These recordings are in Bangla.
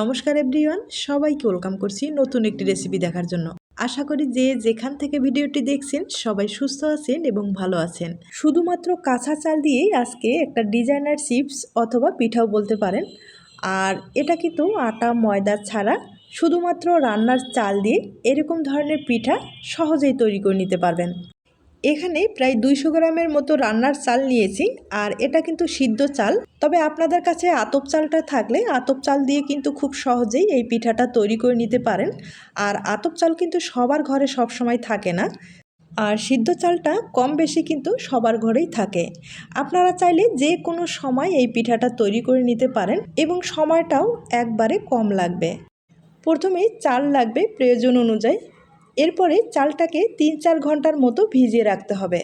নমস্কার এভরিওয়ান, সবাইকে ওয়েলকাম করছি নতুন একটি রেসিপি দেখার জন্য। আশা করি যে যেখান থেকে ভিডিওটি দেখছেন, সবাই সুস্থ আছেন এবং ভালো আছেন। শুধুমাত্র কাঁচা চাল দিয়েই আজকে একটা ডিজাইনার চিপস অথবা পিঠাও বলতে পারেন। আর এটা কিন্তু আটা, ময়দা ছাড়া শুধুমাত্র রান্নার চাল দিয়ে এরকম ধরনের পিঠা সহজেই তৈরি করে নিতে পারবেন। এখানে প্রায় দুইশো গ্রামের মতো রান্নার চাল নিয়েছি আর এটা কিন্তু সিদ্ধ চাল। তবে আপনাদের কাছে আতপ চালটা থাকলে আতপ চাল দিয়ে কিন্তু খুব সহজেই এই পিঠাটা তৈরি করে নিতে পারেন। আর আতপ চাল কিন্তু সবার ঘরে সব সময় থাকে না। আর সিদ্ধ চালটা কম বেশি কিন্তু সবার ঘরেই থাকে। আপনারা চাইলে যে কোনো সময় এই পিঠাটা তৈরি করে নিতে পারেন এবং সময়টাও একবারে কম লাগবে। প্রথমে চাল লাগবে প্রয়োজন অনুযায়ী। এরপরে চালটাকে তিন চার ঘণ্টার মতো ভিজিয়ে রাখতে হবে।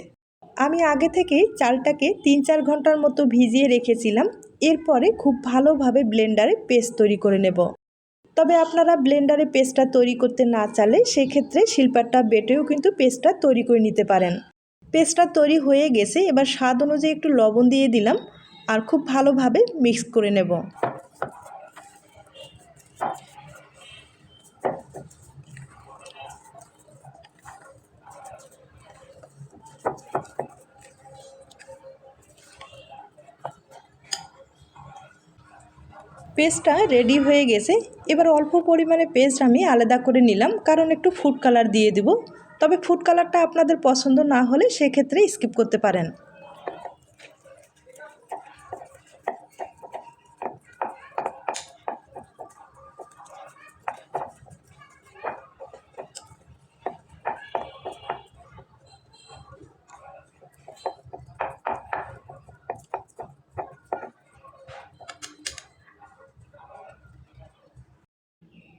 আমি আগে থেকে চালটাকে তিন চার ঘণ্টার মতো ভিজিয়ে রেখেছিলাম। এরপরে খুব ভালোভাবে ব্লেন্ডারে পেস্ট তৈরি করে নেব। তবে আপনারা ব্লেন্ডারে পেস্টটা তৈরি করতে না চালে সেক্ষেত্রে শিল্পারটা বেটেও কিন্তু পেস্টটা তৈরি করে নিতে পারেন। পেস্টটা তৈরি হয়ে গেছে, এবার স্বাদ অনুযায়ী একটু লবণ দিয়ে দিলাম আর খুব ভালোভাবে মিক্স করে নেব। পেস্টটা রেডি হয়ে গেছে। এবার অল্প পরিমাণে পেস্ট আমি আলাদা করে নিলাম, কারণ একটু ফুড কালার দিয়ে দিব। তবে ফুড কালারটা আপনাদের পছন্দ না হলে সেক্ষেত্রে স্কিপ করতে পারেন।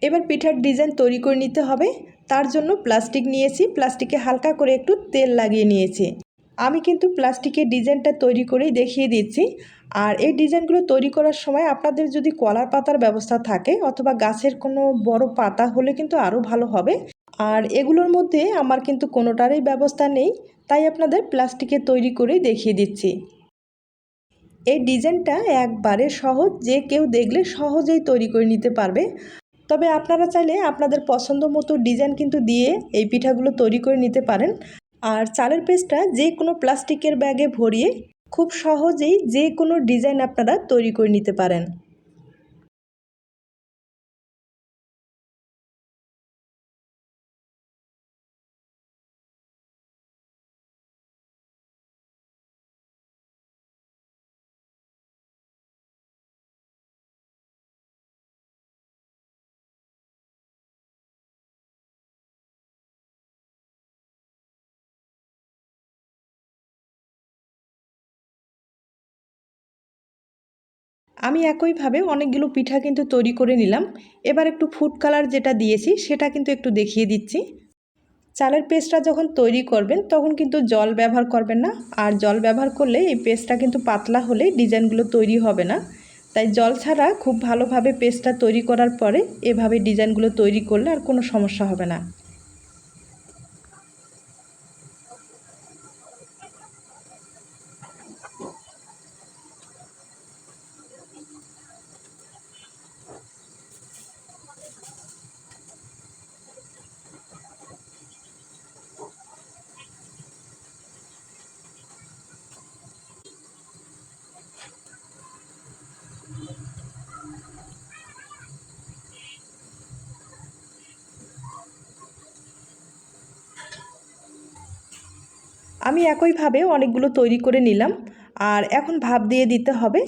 এবার পিঠার ডিজাইন তৈরি করে নিতে হবে। তার জন্য প্লাস্টিক নিয়েছি। প্লাস্টিকে হালকা করে একটু তেল লাগিয়ে নিয়েছি। আমি কিন্তু প্লাস্টিকের ডিজাইনটা তৈরি করেই দেখিয়ে দিচ্ছি। আর এই ডিজাইনগুলো তৈরি করার সময় আপনাদের যদি কলার পাতার ব্যবস্থা থাকে অথবা গাছের কোনো বড় পাতা হলে কিন্তু আরও ভালো হবে। আর এগুলোর মধ্যে আমার কিন্তু কোনোটারই ব্যবস্থা নেই। তাই আপনাদের প্লাস্টিকে তৈরি করেই দেখিয়ে দিচ্ছি। এই ডিজাইনটা একবারে সহজ। যে কেউ দেখলে সহজেই তৈরি করে নিতে পারবে। তবে আপনারা চাইলে আপনাদের পছন্দ মতো ডিজাইন কিন্তু দিয়ে এই পিঠাগুলো তৈরি করে নিতে পারেন। আর চালের পেস্টটা যে কোনো প্লাস্টিকের ব্যাগে ভরিয়ে খুব সহজেই যে কোনো ডিজাইন আপনারা তৈরি করে নিতে পারেন। আমি একইভাবে অনেকগুলো পিঠা কিন্তু তৈরি করে নিলাম। এবার একটু ফুড কালার যেটা দিয়েছি, সেটা কিন্তু একটু দেখিয়ে দিচ্ছি। চালের পেস্টটা যখন তৈরি করবেন, তখন কিন্তু জল ব্যবহার করবেন না। আর জল ব্যবহার করলে এই পেস্টটা কিন্তু পাতলা হলে ডিজাইনগুলো তৈরি হবে না। তাই জল ছাড়া খুব ভালোভাবে পেস্টটা তৈরি করার পরে এভাবে ডিজাইনগুলো তৈরি করলে আর কোনো সমস্যা হবে না। আমি একইভাবে অনেকগুলো তৈরি করে নিলাম, আর এখন ভাপ দিয়ে দিতে হবে।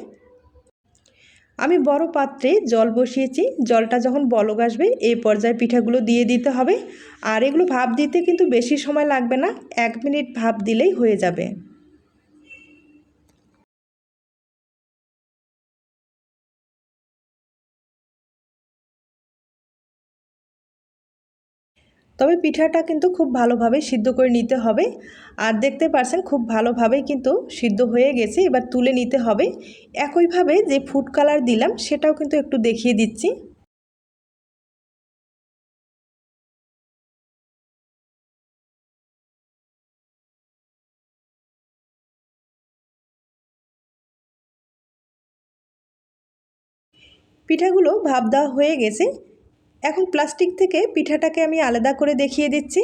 আমি বড় পাত্রে জল বসিয়েছি, জলটা যখন বলক আসবে, এই পর্যায়ে পিঠাগুলো দিয়ে দিতে হবে। আর এগুলো ভাপ দিতে কিন্তু বেশি সময় লাগবে না, এক মিনিট ভাপ দিলেই হয়ে যাবে। তবে পিঠাটা কিন্তু খুব ভালোভাবে সিদ্ধ করে নিতে হবে। আর দেখতে পারছেন খুব ভালোভাবে কিন্তু সিদ্ধ হয়ে গেছে, এবার তুলে নিতে হবে। একইভাবে যে ফুড কালার দিলাম, সেটাও কিন্তু একটু দেখিয়ে দিচ্ছি। পিঠাগুলো ভাপ দেওয়া হয়ে গেছে। এখন প্লাস্টিক থেকে পিঠাটাকে আমি আলাদা করে দেখিয়ে দিচ্ছি।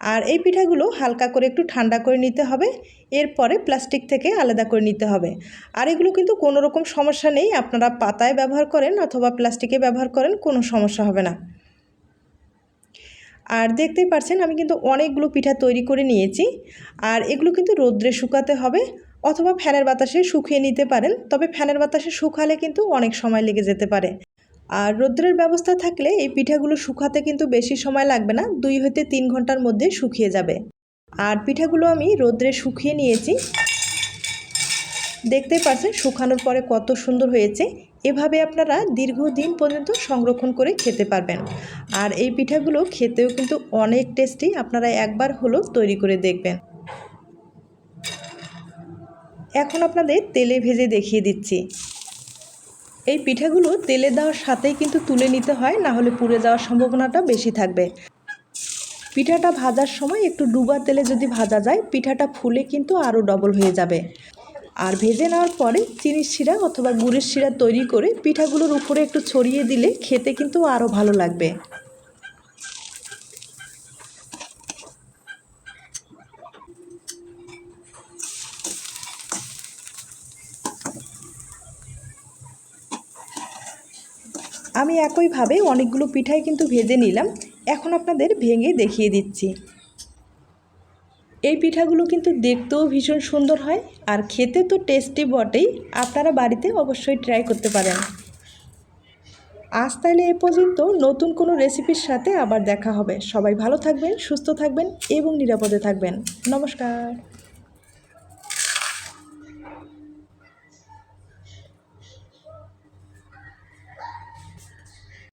আর এই পিঠাগুলো হালকা করে একটু ঠান্ডা করে নিতে হবে। এরপরে প্লাস্টিক থেকে আলাদা করে নিতে হবে। আর এগুলো কিন্তু কোনো রকম সমস্যা নেই। আপনারা পাতায় ব্যবহার করেন অথবা প্লাস্টিকে ব্যবহার করেন, কোনো সমস্যা হবে না। আর দেখতেই পাচ্ছেন আমি কিন্তু অনেকগুলো পিঠা তৈরি করে নিয়েছি। আর এগুলো কিন্তু রোদ্রে শুকাতে হবে। অথবা ফ্যানের বাতাসে শুকিয়ে নিতে পারেন, তবে ফ্যানের বাতাসে শুকালে কিন্তু অনেক সময় লেগে যেতে পারে। আর রৌদ্রের ব্যবস্থা থাকলে এই পিঠাগুলো শুকাতে কিন্তু বেশি সময় লাগবে না, দুই হতে তিন ঘণ্টার মধ্যে শুকিয়ে যাবে। আর পিঠাগুলো আমি রৌদ্রে শুকিয়ে নিয়েছি। দেখতেই পাচ্ছেন শুকানোর পরে কত সুন্দর হয়েছে। এভাবে আপনারা দীর্ঘদিন পর্যন্ত সংরক্ষণ করে খেতে পারবেন। আর এই পিঠাগুলো খেতেও কিন্তু অনেক টেস্টি, আপনারা একবার হলো তৈরি করে দেখবেন। এখন আপনাদের তেলে ভেজে দেখিয়ে দিচ্ছি। এই পিঠাগুলো তেলে দেওয়ার সাথেই কিন্তু তুলে নিতে হয়, না হলে পুড়ে যাওয়ার সম্ভাবনাটা বেশি থাকবে। পিঠাটা ভাজার সময় একটু ডুবা তেলে যদি ভাজা যায়, পিঠাটা ফুলে কিন্তু আরও ডবল হয়ে যাবে। আর ভেজে নেওয়ার পরে চিনির শিরা অথবা গুড়ের শিরা তৈরি করে পিঠাগুলোর উপরে একটু ছড়িয়ে দিলে খেতে কিন্তু আরও ভালো লাগবে। আমি একইভাবে অনেকগুলো পিঠাই কিন্তু ভেজে নিলাম। এখন আপনাদের ভেঙে দেখিয়ে দিচ্ছি। এই পিঠাগুলো কিন্তু দেখতেও ভীষণ সুন্দর হয় আর খেতে তো টেস্টি বটেই। আপনারা বাড়িতে অবশ্যই ট্রাই করতে পারেন। আজ তাহলে এ পর্যন্ত। নতুন কোনো রেসিপির সাথে আবার দেখা হবে। সবাই ভালো থাকবেন, সুস্থ থাকবেন এবং নিরাপদে থাকবেন। নমস্কার।